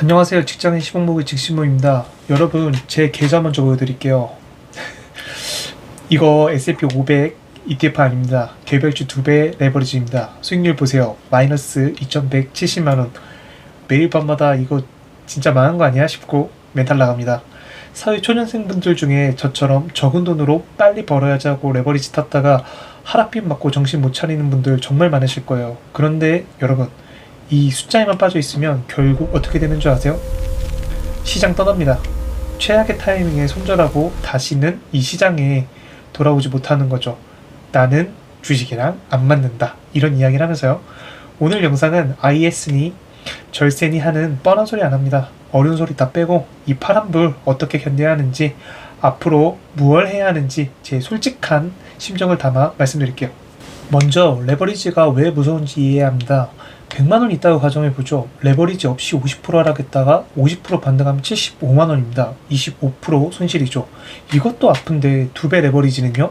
안녕하세요. 직장인 시봉목의 직신모입니다. 여러분, 제 계좌 먼저 보여드릴게요. 이거 S&P 500 ETF 아닙니다. 개별주 2배 레버리지입니다. 수익률 보세요. 마이너스 2,170만원. 매일 밤마다 이거 진짜 망한 거 아니야 싶고 멘탈 나갑니다. 사회 초년생분들 중에 저처럼 적은 돈으로 빨리 벌어야지 하고 레버리지 탔다가 하락빛 맞고 정신 못 차리는 분들 정말 많으실 거예요. 그런데 여러분, 이 숫자에만 빠져 있으면 결국 어떻게 되는 줄 아세요? 시장 떠납니다. 최악의 타이밍에 손절하고 다시는 이 시장에 돌아오지 못하는 거죠. 나는 주식이랑 안 맞는다. 이런 이야기를 하면서요. 오늘 영상은 IS니 절세니 하는 뻔한 소리 안 합니다. 어려운 소리 다 빼고 이 파란불 어떻게 견뎌야 하는지 앞으로 무얼 해야 하는지 제 솔직한 심정을 담아 말씀드릴게요. 먼저 레버리지가 왜 무서운지 이해해야 합니다. 100만 원 있다고 가정해 보죠. 레버리지 없이 50% 하락했다가 50% 반등하면 75만 원입니다. 25% 손실이죠. 이것도 아픈데 두 배 레버리지는요?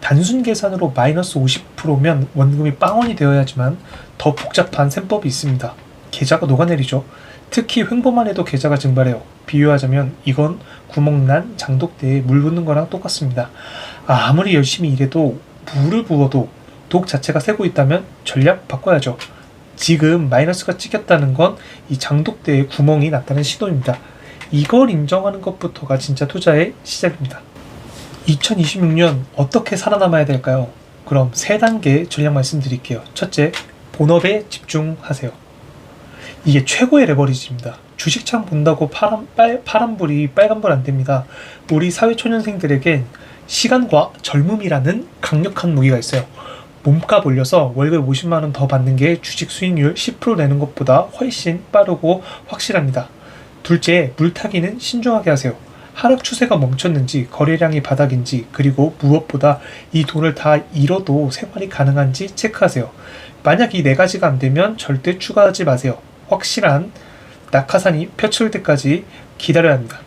단순 계산으로 마이너스 50%면 원금이 빵원이 되어야지만 더 복잡한 셈법이 있습니다. 계좌가 녹아내리죠. 특히 횡보만 해도 계좌가 증발해요. 비유하자면 이건 구멍난 장독대에 물 붓는 거랑 똑같습니다. 아무리 열심히 일해도 물을 부어도 독 자체가 새고 있다면 전략 바꿔야죠. 지금 마이너스가 찍혔다는 건 이 장독대에 구멍이 났다는 신호입니다. 이걸 인정하는 것부터가 진짜 투자의 시작입니다. 2026년 어떻게 살아남아야 될까요? 그럼 세 단계 전략 말씀드릴게요. 첫째, 본업에 집중하세요. 이게 최고의 레버리지입니다. 주식창 본다고 파란, 빨, 파란불이 빨간불 안 됩니다. 우리 사회 초년생들에겐 시간과 젊음이라는 강력한 무기가 있어요. 몸값 올려서 월급 50만 원 더 받는 게 주식 수익률 10% 내는 것보다 훨씬 빠르고 확실합니다. 둘째, 물타기는 신중하게 하세요. 하락 추세가 멈췄는지 거래량이 바닥인지 그리고 무엇보다 이 돈을 다 잃어도 생활이 가능한지 체크하세요. 만약 이 네 가지가 안 되면 절대 추가하지 마세요. 확실한 낙하산이 펼쳐올 때까지 기다려야 합니다.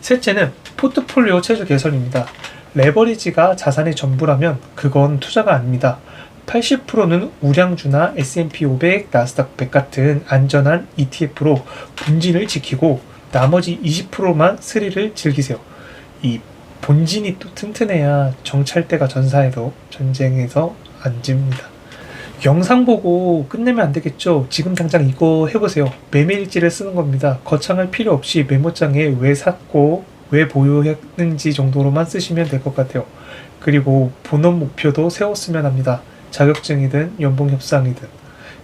셋째는 포트폴리오 체질 개선입니다. 레버리지가 자산의 전부라면 그건 투자가 아닙니다. 80%는 우량주나 S&P 500, 나스닥 100 같은 안전한 ETF로 본진을 지키고 나머지 20%만 스릴을 즐기세요. 이 본진이 또 튼튼해야 정찰대가 전사해도 전쟁에서 안 집니다. 영상 보고 끝내면 안 되겠죠. 지금 당장 이거 해보세요. 매매일지를 쓰는 겁니다. 거창할 필요 없이 메모장에 왜 샀고 왜 보유했는지 정도로만 쓰시면 될 것 같아요. 그리고 본업 목표도 세웠으면 합니다. 자격증이든 연봉 협상이든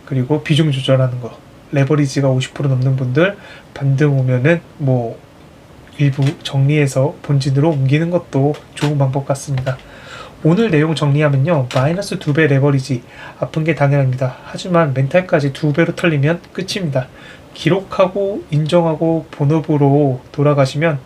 그리고 비중 조절하는 거. 레버리지가 50% 넘는 분들 반등 오면은 뭐 일부 정리해서 본진으로 옮기는 것도 좋은 방법 같습니다. 오늘 내용 정리하면요. 마이너스 2배 레버리지. 아픈 게 당연합니다. 하지만 멘탈까지 2배로 털리면 끝입니다. 기록하고 인정하고 본업으로 돌아가시면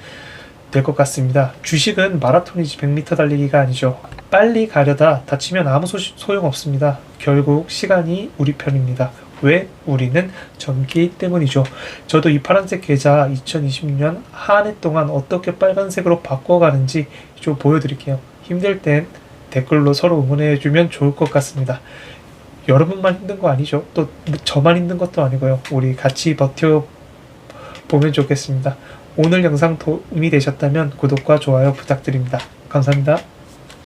될 것 같습니다. 주식은 마라톤이지 100m 달리기가 아니죠. 빨리 가려다 다치면 아무 소, 소용없습니다. 결국 시간이 우리 편입니다. 왜? 우리는 젊기 때문이죠. 저도 이 파란색 계좌 2026년 한 해 동안 어떻게 빨간색으로 바꿔가는지 좀 보여드릴게요. 힘들 땐 댓글로 서로 응원해주면 좋을 것 같습니다. 여러분만 힘든 거 아니죠? 또 저만 힘든 것도 아니고요. 우리 같이 버텨 보면 좋겠습니다. 오늘 영상 도움이 되셨다면 구독과 좋아요 부탁드립니다. 감사합니다.